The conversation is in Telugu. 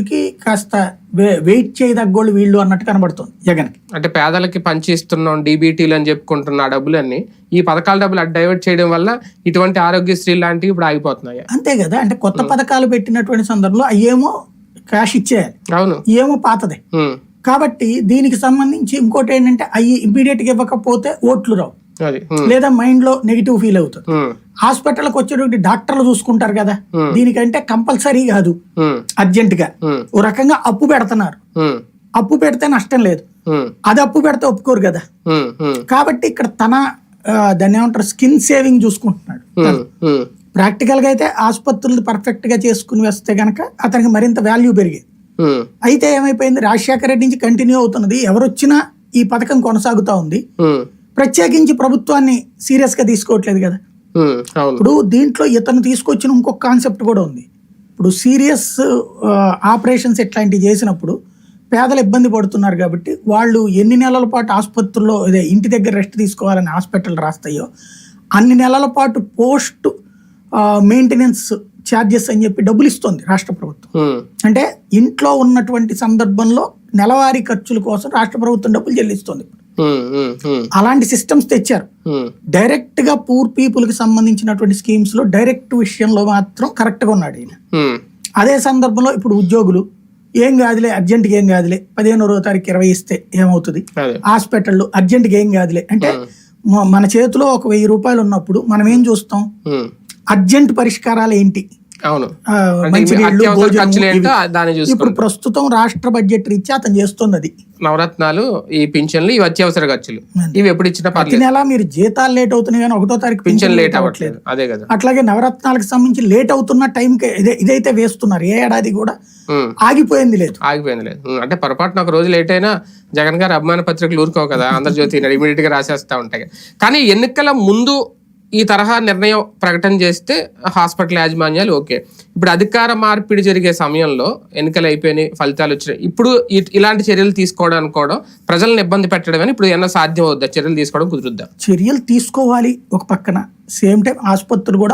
కి కాస్త వెయిట్ చేయదగ్గోళ్ళు వీళ్ళు అన్నట్టు కనబడుతుంది జగన్ అంటే పేదలకి పంచి ఇస్తున్నాం డీబీటీలు అని చెప్పుకుంటున్న డబ్బులన్నీ ఈ పథకాల డబ్బులు డైవర్ట్ చేయడం వల్ల ఇటువంటి ఆరోగ్యశ్రీ లాంటివి ఇప్పుడు ఆగిపోతున్నాయి. అంతే కదా? అంటే కొత్త పథకాలు పెట్టినటువంటి సందర్భంలో అయ్యేమో క్యాష్ ఇచ్చేయాలి. అవును. ఏమో పాతదే. కాబట్టి దీనికి సంబంధించి ఇంకోటి ఏంటంటే అవి ఇమీడియట్గా ఇవ్వకపోతే ఓట్లు రావు. లేదా మైండ్లో నెగిటివ్ ఫీల్ అవుతుంది. హాస్పిటల్కి వచ్చేటువంటి డాక్టర్లు చూసుకుంటారు కదా. దీనికంటే కంపల్సరీ కాదు. అర్జెంట్గా ఓ రకంగా అప్పు పెడుతున్నారు. అప్పు పెడితే నష్టం లేదు. అది అప్పు పెడితే ఒప్పుకోరు కదా. కాబట్టి ఇక్కడ తన దాన్ని ఏమంటారు స్కిన్ సేవింగ్ చూసుకుంటున్నాడు. ప్రాక్టికల్గా అయితే ఆసుపత్రులు పర్ఫెక్ట్గా చేసుకుని వస్తే గనక అతనికి మరింత వాల్యూ పెరిగేది అయితే ఏమైపోయింది? రాజశేఖర రెడ్డి నుంచి కంటిన్యూ అవుతున్నది. ఎవరొచ్చినా ఈ పథకం కొనసాగుతా ఉంది. ప్రత్యేకించి ప్రభుత్వాన్ని సీరియస్గా తీసుకోవట్లేదు కదా. ఇప్పుడు దీంట్లో ఇతను తీసుకొచ్చిన ఇంకొక కాన్సెప్ట్ కూడా ఉంది. ఇప్పుడు సీరియస్ ఆపరేషన్స్ ఇట్లాంటివి చేసినప్పుడు పేదలు ఇబ్బంది పడుతున్నారు కాబట్టి వాళ్ళు ఎన్ని నెలల పాటు ఆసుపత్రుల్లో ఇదే ఇంటి దగ్గర రెస్ట్ తీసుకోవాలని హాస్పిటల్ రాస్తాయో అన్ని నెలల పాటు పోస్ట్ మెయింటెనెన్స్ ఛార్జెస్ అని చెప్పి డబ్బులు ఇస్తుంది రాష్ట్ర ప్రభుత్వం. అంటే ఇంట్లో ఉన్నటువంటి సందర్భంలో నెలవారీ ఖర్చుల కోసం రాష్ట్ర ప్రభుత్వం డబ్బులు చెల్లిస్తుంది. అలాంటి సిస్టమ్స్ తెచ్చారు. డైరెక్ట్గా పూర్ పీపుల్కి సంబంధించినటువంటి స్కీమ్స్లో డైరెక్ట్ విషయంలో మాత్రం కరెక్ట్గా ఉన్నాడు ఈయన. అదే సందర్భంలో ఇప్పుడు ఉద్యోగులు ఏం కాదులే అర్జెంట్గా ఏం కాదులే పదిహేనో రోజు తారీఖు ఇరవై ఇస్తే ఏమవుతుంది? హాస్పిటల్లో అర్జెంట్గా ఏం కాదులే. అంటే మన చేతిలో ఒక వెయ్యి రూపాయలు ఉన్నప్పుడు మనం ఏం చూస్తాం? అర్జెంట్ పరిష్కారాలు ఏంటి? అవును. ఇప్పుడు ప్రస్తుతం రాష్ట్ర బడ్జెట్ రీత్యా అతను చేస్తుంది అది నవరత్నాలు ఈ పింఛన్లు ఇవి అత్యవసర ఖర్చులు. ఇవి ఎప్పుడు ఇచ్చినా ప్రతి నెల మీరు జీతాలు లేట్ అవుతున్నాయి కానీ ఒకటో తారీఖు పింఛన్ లేట్ అవ్వట్లేదు. అదే కదా. అట్లాగే నవరత్నాలకు సంబంధించి లేట్ అవుతున్న టైంకి ఇదే ఇదైతే వేస్తున్నారు. ఏ ఏడాది కూడా ఆగిపోయింది లేదు. ఆగిపోయింది లేదు. అంటే పొరపాటున ఒక రోజు లేట్ అయినా జగన్ గారు అభిమాన పత్రికలు ఊరుకోవు కదా. ఆంధ్రజ్యోతి ఇమీడియట్గా రాసేస్తా ఉంటాయి. కానీ ఎన్నికల ముందు ఈ తరహా నిర్ణయం ప్రకటన చేస్తే హాస్పిటల్ యాజమాన్యాలు ఓకే. ఇప్పుడు అధికార మార్పిడి జరిగే సమయంలో ఎన్నికలు అయిపోయినాయి ఫలితాలు వచ్చినాయి. ఇప్పుడు ఇలాంటి చర్యలు తీసుకోవడం కూడా ప్రజలను ఇబ్బంది పెట్టడం అని ఇప్పుడు ఏమన్నా సాధ్యం అవుద్దా? చర్యలు తీసుకోవడం కుదురుద్దా? చర్యలు తీసుకోవాలి ఒక పక్కన. సేమ్ టైం ఆసుపత్రులు కూడా